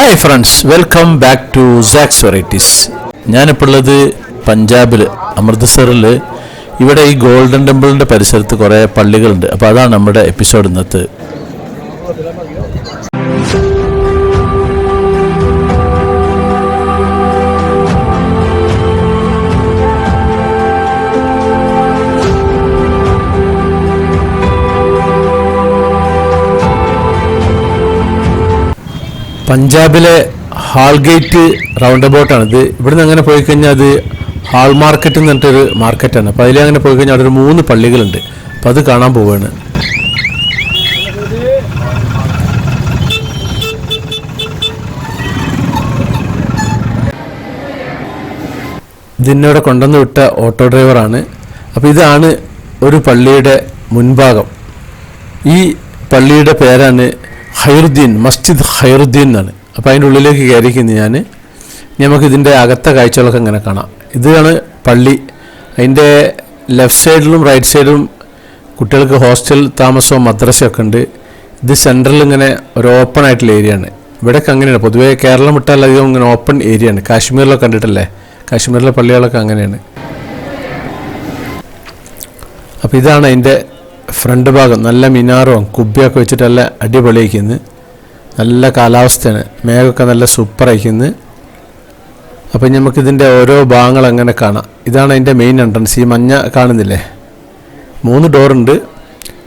Hi friends welcome back to Saks varieties ഞാനിപ്പോൾ ഉള്ളത് പഞ്ചാബിൽ അമൃത്സറിൽ ഇവിടെ ഈ ഗോൾഡൻ ടെമ്പിളിന്റെ പരിസരത്ത് കുറേ പള്ളികളുണ്ട്. അപ്പോൾ അതാണ് നമ്മുടെ എപ്പിസോഡ് ഇന്നത്തെ പഞ്ചാബിലെ ഹാൾഗേറ്റ് റൗണ്ട് അബൌട്ടാണിത് ഇവിടുന്ന് അങ്ങനെ പോയി കഴിഞ്ഞാൽ അത് ഹാൾ മാർക്കറ്റ് എന്ന് പറഞ്ഞിട്ടൊരു മാർക്കറ്റാണ്. അപ്പോൾ അതിൽ അങ്ങനെ പോയി കഴിഞ്ഞാൽ അവിടെ ഒരു മൂന്ന് പള്ളികളുണ്ട്. അപ്പോൾ അത് കാണാൻ പോവുകയാണ് ഇതിനോടെ കൊണ്ടുവന്ന് വിട്ട ഓട്ടോ ഡ്രൈവറാണ്. അപ്പോൾ ഇതാണ് ഒരു പള്ളിയുടെ മുൻഭാഗം. ഈ പള്ളിയുടെ പേരാണ് ഹൈറുദ്ദീൻ മസ്ജിദ് ഹൈറുദ്ദീൻ എന്നാണ്. അപ്പോൾ അതിന്റെ ഉള്ളിലേക്ക് കയറിക്കുന്നു ഞാൻ നമുക്കിതിന്റെ അകത്തെ കാഴ്ചകളൊക്കെ ഇങ്ങനെ കാണാം. ഇതാണ് പള്ളി. അതിന്റെ ലെഫ്റ്റ് സൈഡിലും റൈറ്റ് സൈഡിലും കുട്ടികൾക്ക് ഹോസ്റ്റൽ താമസവും മദ്രസയൊക്കെ ഉണ്ട്. ഇത് സെൻട്രൽ ഇങ്ങനെ ഒരു ഓപ്പൺ ആയിട്ടുള്ള ഏരിയ ആണ്. ഇവിടെയൊക്കെ അങ്ങനെയാണ്. പൊതുവേ കേരളം വിട്ടാൽ അധികം ഇങ്ങനെ ഓപ്പൺ ഏരിയ ആണ്. കാശ്മീരിലൊക്കെ കണ്ടിട്ടല്ലേ? കാശ്മീരിലെ പള്ളികളൊക്കെ അങ്ങനെയാണ്. അപ്പോൾ ഇതാണ് അതിന്റെ ഫ്രണ്ട് ഭാഗം നല്ല മിനാറും കുബ്ബയൊക്കെ വെച്ചിട്ടല്ല നല്ല അടിപൊളിയാക്കുന്നത് നല്ല കാലാവസ്ഥയാണ്. മേഘമൊക്കെ നല്ല സൂപ്പർ അയക്കുന്നത് അപ്പം നമുക്കിതിന്റെ ഓരോ ഭാഗങ്ങൾ അങ്ങനെ കാണാം. ഇതാണ് അതിന്റെ മെയിൻ എൻട്രൻസ് ഈ മഞ്ഞ കാണുന്നില്ലേ? മൂന്ന് ഡോറുണ്ട്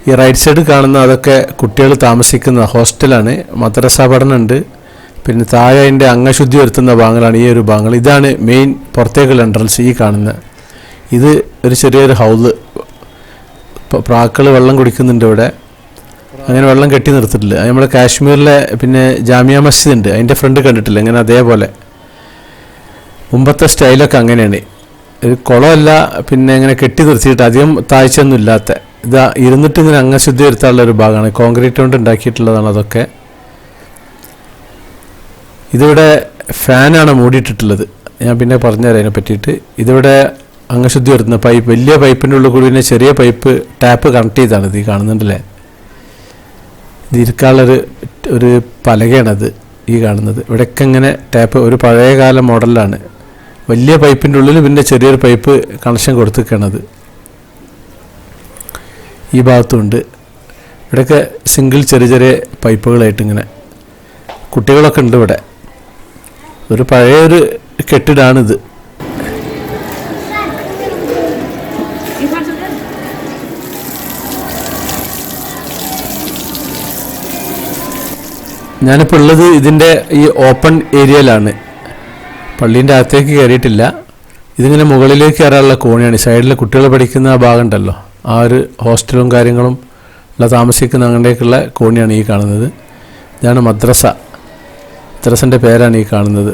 ഈ റൈറ്റ് സൈഡ് കാണുന്ന അതൊക്കെ കുട്ടികൾ താമസിക്കുന്ന ഹോസ്റ്റലാണ് മദ്രസ പഠനമുണ്ട്. പിന്നെ താഴെ അതിന്റെ അംഗശുദ്ധി വരുത്തുന്ന ഭാഗങ്ങളാണ് ഈ ഒരു ഭാഗങ്ങൾ. ഇതാണ് മെയിൻ പുറത്തേക്കുള്ള എൻട്രൻസ് ഈ കാണുന്ന. ഇത് ഒരു ചെറിയൊരു ഹൗൽ പ്രാക്കൾ വെള്ളം കുടിക്കുന്നുണ്ട് ഇവിടെ. അങ്ങനെ വെള്ളം കെട്ടി നിർത്തിയിട്ടില്ല. നമ്മുടെ കാശ്മീരിലെ പിന്നെ ജാമിയ മസ്ജിദ് ഉണ്ട് അതിന്റെ ഫ്രണ്ട് കണ്ടിട്ടില്ല. ഇങ്ങനെ അതേപോലെ. മുമ്പത്തെ സ്റ്റൈലൊക്കെ അങ്ങനെയാണ്. ഒരു കുളമല്ല പിന്നെ ഇങ്ങനെ കെട്ടി നിർത്തിയിട്ട് അധികം താഴ്ചയൊന്നും ഇല്ലാത്ത. ഇതാ ഇരുന്നിട്ട് ഇങ്ങനെ അംഗശുദ്ധി വരുത്താനുള്ള ഒരു ഭാഗമാണ്. കോൺക്രീറ്റ് കൊണ്ട് ഉണ്ടാക്കിയിട്ടുള്ളതാണ് അതൊക്കെ. ഇതിവിടെ ഫാനാണ് മൂടിയിട്ടിട്ടുള്ളത്. ഞാൻ പിന്നെ പറഞ്ഞുതരാം അതിനെ പറ്റിയിട്ട് ഇതിവിടെ അംഗശുദ്ധി വരുത്തുന്ന പൈപ്പ് വലിയ പൈപ്പിന്റെ ഉള്ളിൽ കൂടി പിന്നെ ചെറിയ പൈപ്പ് ടാപ്പ് കണക്ട് ചെയ്താണ്. ഇത് ഈ കാണുന്നുണ്ടല്ലേ? ഇത് ഇരിക്കാനുള്ളൊരു ഒരു പലകയാണത് ഈ കാണുന്നത്. ഇവിടെയൊക്കെ ഇങ്ങനെ ടാപ്പ് ഒരു പഴയകാല മോഡലാണ്. വലിയ പൈപ്പിന്റെ ഉള്ളിൽ പിന്നെ ചെറിയൊരു പൈപ്പ് കണക്ഷൻ കൊടുത്തിരിക്കണത് ഈ ഭാഗത്തുണ്ട്. ഇവിടെയൊക്കെ സിംഗിൾ ചെറിയ ചെറിയ പൈപ്പുകളായിട്ട് ഇങ്ങനെ കുട്ടികളൊക്കെ ഉണ്ട് ഇവിടെ. ഒരു പഴയൊരു കെട്ടിടാണിത്. ഞാനിപ്പോൾ ഉള്ളത് ഇതിന്റെ ഈ ഓപ്പൺ ഏരിയയിലാണ്. പള്ളീന്റെ അകത്തേക്ക് കയറിയിട്ടില്ല ഇതിങ്ങനെ മുകളിലേക്ക് കയറാനുള്ള കോണിയാണ്. സൈഡിൽ കുട്ടികൾ പഠിക്കുന്ന ആ ഭാഗം ഉണ്ടല്ലോ ആ ഒരു ഹോസ്റ്റലും കാര്യങ്ങളും ഉള്ള താമസിക്കുന്ന അങ്ങോട്ടേക്കുള്ള കോണിയാണ് ഈ കാണുന്നത്. ഇതാണ് മദ്രസ. മദ്രസന്റെ പേരാണ് ഈ കാണുന്നത്.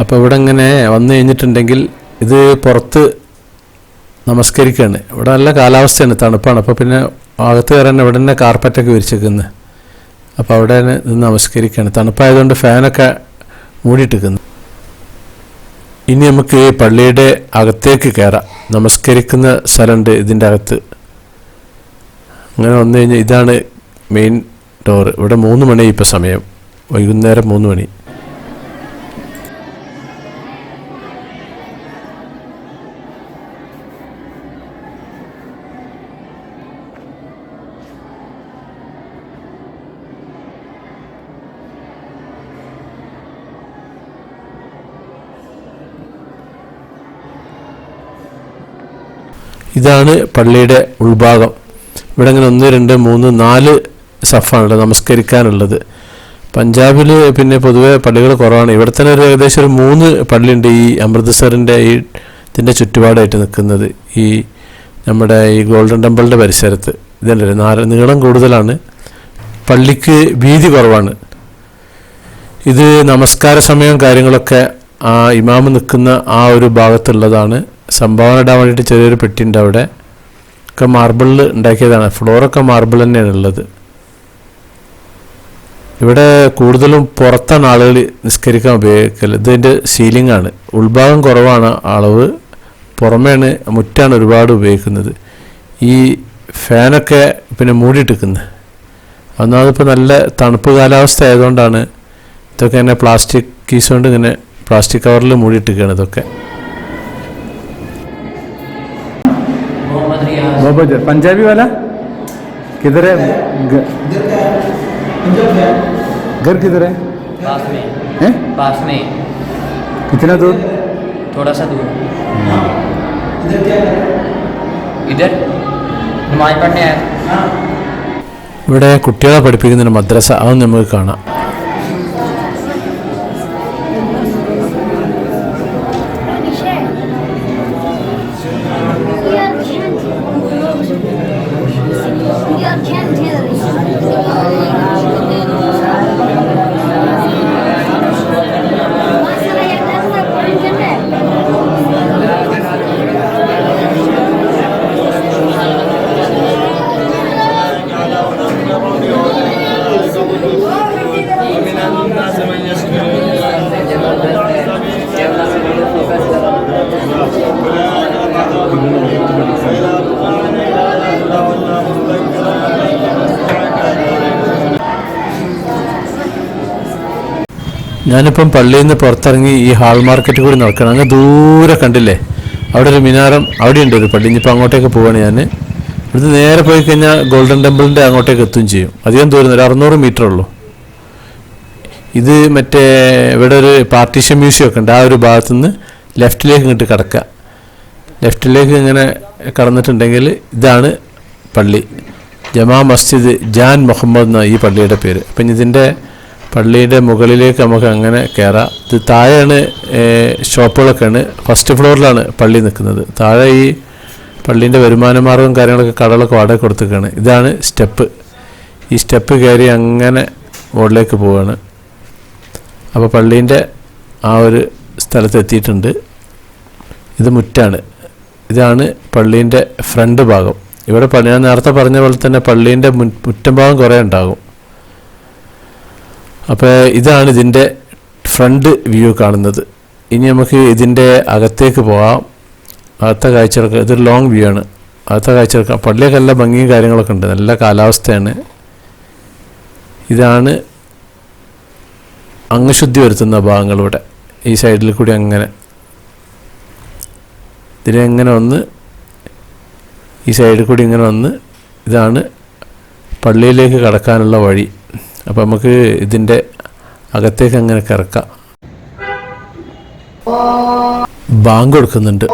അപ്പോൾ ഇവിടെ ഇങ്ങനെ വന്നു കഴിഞ്ഞിട്ടുണ്ടെങ്കിൽ ഇത് പുറത്ത് നമസ്കരിക്കുകയാണ് ഇവിടെ നല്ല കാലാവസ്ഥയാണ് തണുപ്പാണ്. അപ്പോൾ പിന്നെ അകത്ത് കയറാൻ ഇവിടെ തന്നെ കാർപ്പറ്റൊക്കെ വിരിച്ചേക്കുന്നത് അപ്പോൾ അവിടെ നിന്ന് നമസ്കരിക്കുകയാണ് തണുപ്പായതുകൊണ്ട് ഫാനൊക്കെ മൂടിയിട്ടിരിക്കുന്നു. ഇനി നമുക്ക് ഈ പള്ളിയുടെ അകത്തേക്ക് കയറാം നമസ്കരിക്കുന്ന സ്ഥലമുണ്ട് ഇതിന്റെ അകത്ത്. അങ്ങനെ വന്നു കഴിഞ്ഞാൽ ഇതാണ് മെയിൻ ഡോറ് ഇവിടെ മൂന്ന് മണി ഇപ്പോൾ സമയം. വൈകുന്നേരം മൂന്ന് മണി. ഇതാണ് പള്ളിയുടെ ഉൾഭാഗം. ഇവിടെ അങ്ങനെ ഒന്ന് രണ്ട് മൂന്ന് നാല് സഫാണുള്ളത് നമസ്കരിക്കാനുള്ളത്. പഞ്ചാബിൽ പിന്നെ പൊതുവേ പള്ളികൾ കുറവാണ്. ഇവിടെ തന്നെ ഒരു ഏകദേശം ഒരു മൂന്ന് പള്ളിയുണ്ട് ഈ അമൃത്സറിന്റെ ഈ ഇതിന്റെ ചുറ്റുപാടായിട്ട് നിൽക്കുന്നത്. ഈ നമ്മുടെ ഈ ഗോൾഡൻ ടെമ്പിളിന്റെ പരിസരത്ത്. ഇതല്ലേ? നാല് നീളം കൂടുതലാണ്. പള്ളിക്ക് വീതി കുറവാണ്. ഇത് നമസ്കാര സമയം കാര്യങ്ങളൊക്കെ ആ ഇമാമ് നിൽക്കുന്ന ആ ഒരു ഭാഗത്തുള്ളതാണ്. സംഭാവന ഇടാൻ വേണ്ടിയിട്ട് ചെറിയൊരു പെട്ടിയുണ്ട് അവിടെ. ഒക്കെ മാർബിളിൽ ഉണ്ടാക്കിയതാണ്. ഫ്ലോറൊക്കെ മാർബിൾ തന്നെയാണ് ഉള്ളത്. ഇവിടെ കൂടുതലും പുറത്താണ് ആളുകൾ നിസ്കരിക്കാൻ ഉപയോഗിക്കൽ ഇതിന്റെ സീലിംഗ് ആണ്. ഉൾഭാഗം കുറവാണ് അളവ്. പുറമേയാണ് മുറ്റാണ് ഒരുപാട് ഉപയോഗിക്കുന്നത്. ഈ ഫാനൊക്കെ പിന്നെ മൂടിയിട്ടിരിക്കുന്നത് ഒന്നാമതിപ്പോൾ നല്ല തണുപ്പ് കാലാവസ്ഥ ആയതുകൊണ്ടാണ് ഇതൊക്കെ ഇങ്ങനെ പ്ലാസ്റ്റിക് കീസ് കൊണ്ട് ഇങ്ങനെ പ്ലാസ്റ്റിക് കവറിൽ മൂടിയിട്ടിരിക്കുകയാണ് ഇതൊക്കെ. मोहम्मद रियाज बहुत पंजाबी वाला किधर है घर किधर है पास में हैं पास में कितना दूर थोड़ा सा दूर इधर नमाज पढ़ने आया ഇവിടെ കുട്ടികളെ പഠിപ്പിക്കുന്ന ഒരു മദ്രസ അത് നമുക്ക് കാണാം ഞാനിപ്പം പള്ളിയിൽ നിന്ന് പുറത്തിറങ്ങി ഈ ഹാൾ മാർക്കറ്റ് കൂടി നടക്കണം. അങ്ങ് ദൂരെ കണ്ടില്ലേ? അവിടെ ഒരു മിനാരം അവിടെ ഉണ്ട് ഒരു പള്ളി. ഇനിയിപ്പോൾ അങ്ങോട്ടേക്ക് പോവാണ് ഞാൻ ഇവിടുന്ന് നേരെ പോയി കഴിഞ്ഞാൽ ഗോൾഡൻ ടെമ്പിളിന്റെ അങ്ങോട്ടേക്ക് എത്തുകയും ചെയ്യും. അധികം ദൂരം ഒരു അറുന്നൂറ് മീറ്റർ ഉള്ളൂ. ഇത് മറ്റേ ഇവിടെ ഒരു പാർട്ടീഷൻ മ്യൂസിയം ഒക്കെ ഉണ്ട്. ആ ഒരു ഭാഗത്തു നിന്ന് ലെഫ്റ്റിലേക്ക് ഇങ്ങോട്ട് കിടക്കുക. ലെഫ്റ്റിലേക്ക് ഇങ്ങനെ കടന്നിട്ടുണ്ടെങ്കിൽ ഇതാണ് പള്ളി. ജമാ മസ്ജിദ് ജാൻ മുഹമ്മദ് എന്ന ഈ പള്ളിയുടെ പേര്. അപ്പം ഇതിന്റെ പള്ളിയുടെ മുകളിലേക്ക് നമുക്ക് അങ്ങനെ കയറാം ഇത് താഴെയാണ് ഷോപ്പുകളൊക്കെയാണ്. ഫസ്റ്റ് ഫ്ലോറിലാണ് പള്ളി നിൽക്കുന്നത്. താഴെ ഈ പള്ളീന്റെ വരുമാന മാർഗവും കാര്യങ്ങളൊക്കെ കടകളൊക്കെ വാടക കൊടുത്തേക്കാണ് ഇതാണ് സ്റ്റെപ്പ്. ഈ സ്റ്റെപ്പ് കയറി അങ്ങനെ മുകളിലേക്ക് പോവുകയാണ്. അപ്പോൾ പള്ളീന്റെ ആ ഒരു സ്ഥലത്ത് എത്തിയിട്ടുണ്ട്. ഇത് മുറ്റാണ്. ഇതാണ് പള്ളീന്റെ ഫ്രണ്ട് ഭാഗം. ഇവിടെ പള്ളി ഞാൻ നേരത്തെ പറഞ്ഞ പോലെ തന്നെ പള്ളീന്റെ മുറ്റം ഭാഗം കുറേ ഉണ്ടാകും. അപ്പോൾ ഇതാണ് ഇതിന്റെ ഫ്രണ്ട് വ്യൂ കാണുന്നത്. ഇനി നമുക്ക് ഇതിന്റെ അകത്തേക്ക് പോകാം അകത്ത കാഴ്ചകളൊക്കെ ഇതൊരു ലോങ് വ്യൂ ആണ്. അകത്ത കാഴ്ചകളൊക്കെ പള്ളിയൊക്കെ നല്ല ഭംഗിയും കാര്യങ്ങളൊക്കെ ഉണ്ട്. നല്ല കാലാവസ്ഥയാണ്. ഇതാണ് അംഗശുദ്ധി വരുത്തുന്ന ഭാഗങ്ങളിവിടെ ഈ സൈഡിൽ കൂടി അങ്ങനെ. ഇതിനെ ഇങ്ങനെ വന്ന് ഈ സൈഡിൽ കൂടി ഇങ്ങനെ വന്ന് ഇതാണ് പള്ളിയിലേക്ക് കടക്കാനുള്ള വഴി. അപ്പോൾ നമുക്ക് ഇതിന്റെ അകത്തേക്ക് അങ്ങനെ കിറക്കാം. ബാങ്ക് കൊടുക്കുന്നുണ്ട്.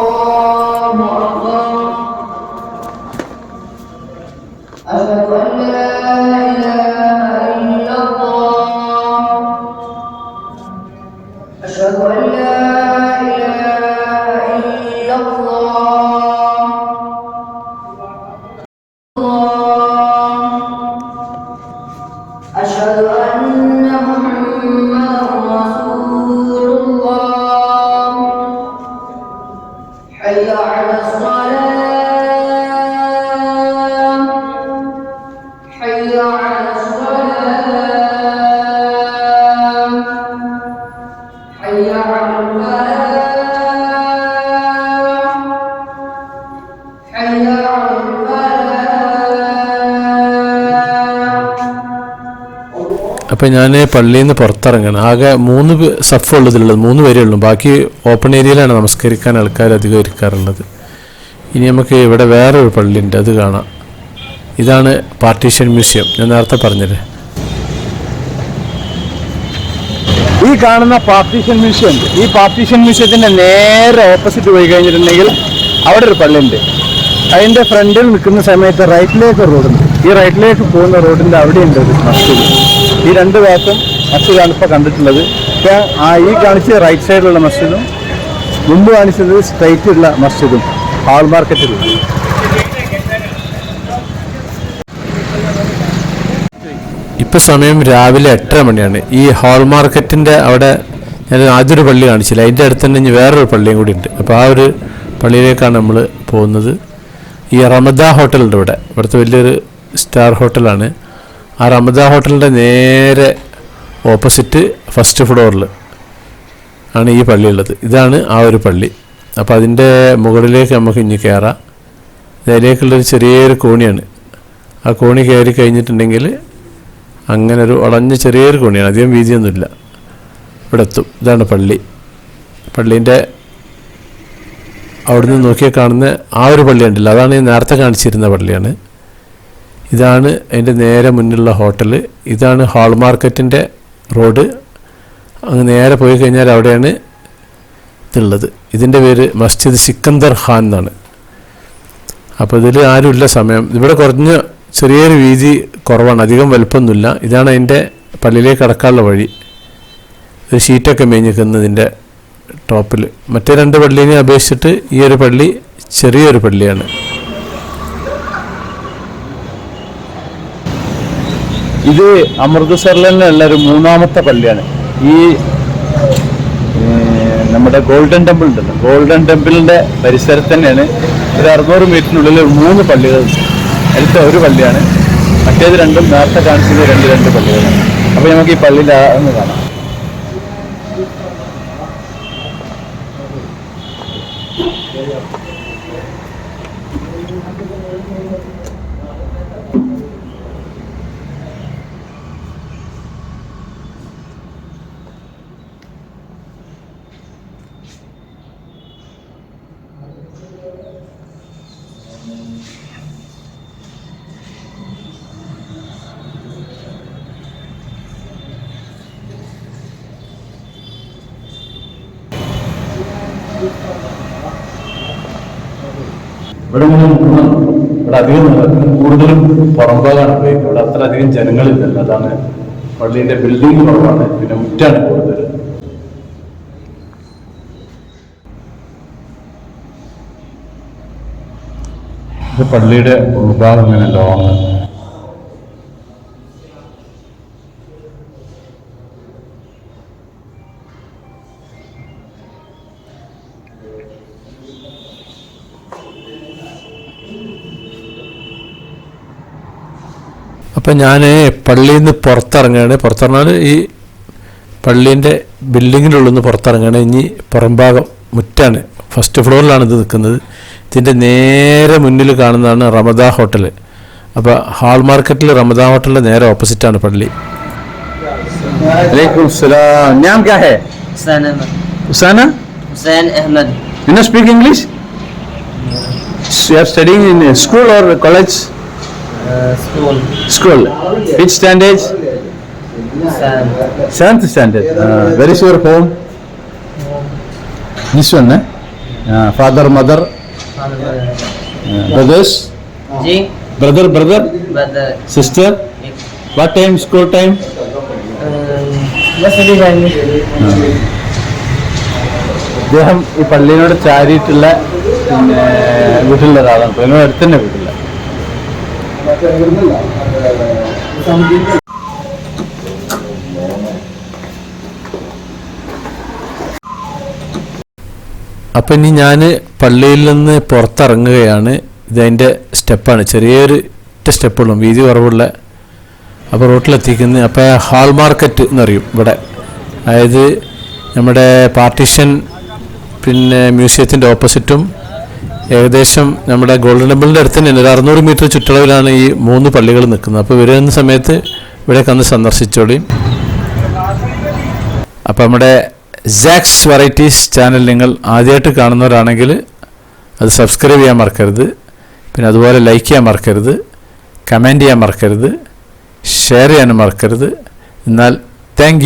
അപ്പോൾ ഞാൻ പള്ളിയിൽ നിന്ന് പുറത്തിറങ്ങണം. ആകെ മൂന്ന് സഫ് ഉള്ളതിലുള്ളത് മൂന്ന് പേരേ ഉള്ളൂ. ബാക്കി ഓപ്പൺ ഏരിയയിലാണ് നമസ്കരിക്കാൻ ആൾക്കാർ അധികം ഇരിക്കാറുള്ളത് ഇനി നമുക്ക് ഇവിടെ വേറൊരു പള്ളിയുണ്ട് അത് കാണാം. ഇതാണ് പാർട്ടീഷൻ മ്യൂസിയം. ഞാൻ നേരത്തെ പറഞ്ഞത് ഈ കാണുന്ന പാർട്ടീഷൻ മ്യൂസിയം ഈ പാർട്ടീഷൻ മ്യൂസിയത്തിന്റെ നേരെ ഓപ്പോസിറ്റ് പോയി കഴിഞ്ഞിട്ടുണ്ടെങ്കിൽ അവിടെ ഒരു പള്ളി ഉണ്ട് അതിന്റെ ഫ്രണ്ടിൽ നിൽക്കുന്ന സമയത്ത് റൈറ്റിലേക്ക് റോഡുണ്ട് ഈ റൈറ്റിലേക്ക് പോകുന്ന റോഡിന്റെ അവിടെയുണ്ട് ഒരു മസ്ജിദ്. ഈ രണ്ട് ഭാഗത്തും മസ്ജിദാണ് ഇപ്പോൾ കണ്ടിട്ടുള്ളത്. ആ ഈ കാണിച്ച റൈറ്റ് സൈഡിലുള്ള മസ്ജിദും മുമ്പ് കാണിച്ചത് സ്ട്രൈറ്റ് ഉള്ള മസ്ജിദും ഹാൾ മാർക്കറ്റിലുള്ള ഇപ്പോൾ സമയം രാവിലെ എട്ടര മണിയാണ്. ഈ ഹാൾ മാർക്കറ്റിന്റെ അവിടെ ഞാൻ ആദ്യൊരു പള്ളി കാണിച്ചില്ല. അതിന്റെ അടുത്ത് തന്നെ ഇനി വേറൊരു പള്ളിയും കൂടി ഉണ്ട്. അപ്പോൾ ആ ഒരു പള്ളിയിലേക്കാണ് നമ്മൾ പോകുന്നത്. ഈ റമദ ഹോട്ടലുണ്ട് ഇവിടെ. ഇവിടുത്തെ വലിയൊരു സ്റ്റാർ ഹോട്ടലാണ്. ആ റമദ ഹോട്ടലിന്റെ നേരെ ഓപ്പോസിറ്റ് ഫസ്റ്റ് ഫ്ലോറിൽ ആണ് ഈ പള്ളി ഉള്ളത് ഇതാണ് ആ ഒരു പള്ളി. അപ്പോൾ അതിന്റെ മുകളിലേക്ക് നമുക്ക് ഇനി കയറാം ഇതിലേക്കുള്ളൊരു ചെറിയൊരു കോണിയാണ്. ആ കോണി കയറി കഴിഞ്ഞിട്ടുണ്ടെങ്കിൽ അങ്ങനെ ഒരു വളഞ്ഞ ചെറിയൊരു കോണിയാണ്. അധികം വീതിയൊന്നുമില്ല. ഇവിടെ എത്തും. ഇതാണ് പള്ളി. പള്ളീന്റെ അവിടുന്ന് നോക്കിയാൽ കാണുന്ന ആ ഒരു പള്ളി ഉണ്ടല്ലോ അതാണ് നേരത്തെ കാണിച്ചിരുന്ന പള്ളിയാണ്. ഇതാണ് അതിന്റെ നേരെ മുന്നിലുള്ള ഹോട്ടൽ. ഇതാണ് ഹാൾ മാർക്കറ്റിന്റെ റോഡ്. അങ്ങ് നേരെ പോയി കഴിഞ്ഞാൽ അവിടെയാണ് ഇതുള്ളത്. ഇതിന്റെ പേര് മസ്ജിദ് സിക്കന്ദർ ഖാൻ എന്നാണ്. അപ്പോൾ ഇതിൽ ആരുമില്ല സമയം. ഇവിടെ കുറഞ്ഞ ചെറിയൊരു വീതി കുറവാണ്. അധികം വലുപ്പമൊന്നുമില്ല. ഇതാണ് അതിന്റെ പള്ളിയിലേക്ക് കടക്കാനുള്ള വഴി. ഒരു ഷീറ്റൊക്കെ മേഞ്ഞിക്കുന്നതിന്റെ ടോപ്പിൽ. മറ്റേ രണ്ട് പള്ളീനെ അപേക്ഷിച്ചിട്ട് ഈ ഒരു പള്ളി ചെറിയൊരു പള്ളിയാണ്. ഇത് അമൃത്സറിലുള്ള ഒരു മൂന്നാമത്തെ പള്ളിയാണ്. ഈ നമ്മുടെ ഗോൾഡൻ ടെമ്പിൾ ഉണ്ടല്ലോ. ഗോൾഡൻ ടെമ്പിളിന്റെ പരിസരത്ത് തന്നെയാണ് ഒരു അറുന്നൂറ് മീറ്ററിനുള്ളിൽ മൂന്ന് പള്ളികൾ അടുത്ത ഒരു പള്ളിയാണ്. മറ്റേത് രണ്ടും നേരത്തെ കാണിച്ചത് രണ്ട് രണ്ട് പള്ളികളാണ്. അപ്പോൾ നമുക്ക് ഈ പള്ളിയിൽ കാണാം. ഇവിടെ ഇങ്ങനെ മൂന്നാണ്. ഇവിടെ അധികം കൂടുതലും പുറംഭാഗമാണ് ഉപയോഗിക്കുന്നത്. ഇവിടെ അത്ര അധികം ജനങ്ങളില്ലല്ലോ അതാണ് പള്ളിന്റെ ബിൽഡിംഗ് കുറവാണ്. പിന്നെ മുറ്റാണ് കൂടുതൽ. പള്ളിയുടെ ഉൾഭാഗം ഇങ്ങനെ ലോങ് അപ്പം ഞാൻ പള്ളിയിൽ നിന്ന് പുറത്തിറങ്ങുകയാണ്. പുറത്തിറങ്ങാൽ ഈ പള്ളീന്റെ ബിൽഡിങ്ങിന്റെ ഉള്ളിൽ നിന്ന് പുറത്തിറങ്ങുകയാണ്. ഇനി പുറംഭാഗം മുറ്റാണ്. ഫസ്റ്റ് ഫ്ലോറിലാണ് ഇത് നിൽക്കുന്നത്. ഇതിന്റെ നേരെ മുന്നിൽ കാണുന്നതാണ് റമദ ഹോട്ടൽ അപ്പോൾ ഹാൾ മാർക്കറ്റിൽ റമദ ഹോട്ടലിന്റെ നേരെ ഓപ്പോസിറ്റാണ് പള്ളി. ഞാൻ speak English you studying in school or college uh, school. School. which standard seventh seventh standard uh, where is your home this one eh? uh, father mother Father, mother. uh, brothers जी brother brother brother sister what time school time bus uh, അദ്ദേഹം ഈ പള്ളിയോട് ചാരിയിട്ടുള്ള പിന്നെ വീട്ടിലുള്ള ഒരാളാണ് പള്ളിയോട് അടുത്ത് വീട്ടില്ല അപ്പം ഇനി ഞാൻ പള്ളിയിൽ നിന്ന് പുറത്തിറങ്ങുകയാണ്. ഇതതിന്റെ സ്റ്റെപ്പാണ്. ചെറിയൊരു സ്റ്റെപ്പുള്ളൂ വീതി കുറവുള്ള. അപ്പോൾ റോട്ടിലെത്തിക്കുന്നത് അപ്പോൾ ഹാൾ മാർക്കറ്റ് എന്ന് എന്നറിയും ഇവിടെ. അതായത് നമ്മുടെ പാർട്ടിഷൻ പിന്നെ മ്യൂസിയത്തിന്റെ ഓപ്പോസിറ്റും ഏകദേശം നമ്മുടെ ഗോൾഡൻ ടെമ്പിളിന്റെ അടുത്ത് തന്നെ ഒരു അറുന്നൂറ് മീറ്റർ ചുറ്റളവിലാണ് ഈ മൂന്ന് പള്ളികൾ നിൽക്കുന്നത്. അപ്പോൾ വരുന്ന സമയത്ത് ഇവിടെ കന്ന് സന്ദർശിച്ചോളി. അപ്പോൾ നമ്മുടെ ജാക്സ് വെറൈറ്റീസ് ചാനൽ നിങ്ങൾ ആദ്യമായിട്ട് കാണുന്നവരാണെങ്കിൽ അത് സബ്സ്ക്രൈബ് ചെയ്യാൻ മറക്കരുത്. പിന്നെ അതുപോലെ ലൈക്ക് ചെയ്യാൻ മറക്കരുത്. കമന്റ് ചെയ്യാൻ മറക്കരുത്. ഷെയർ ചെയ്യാനും മറക്കരുത്. എന്നാൽ താങ്ക്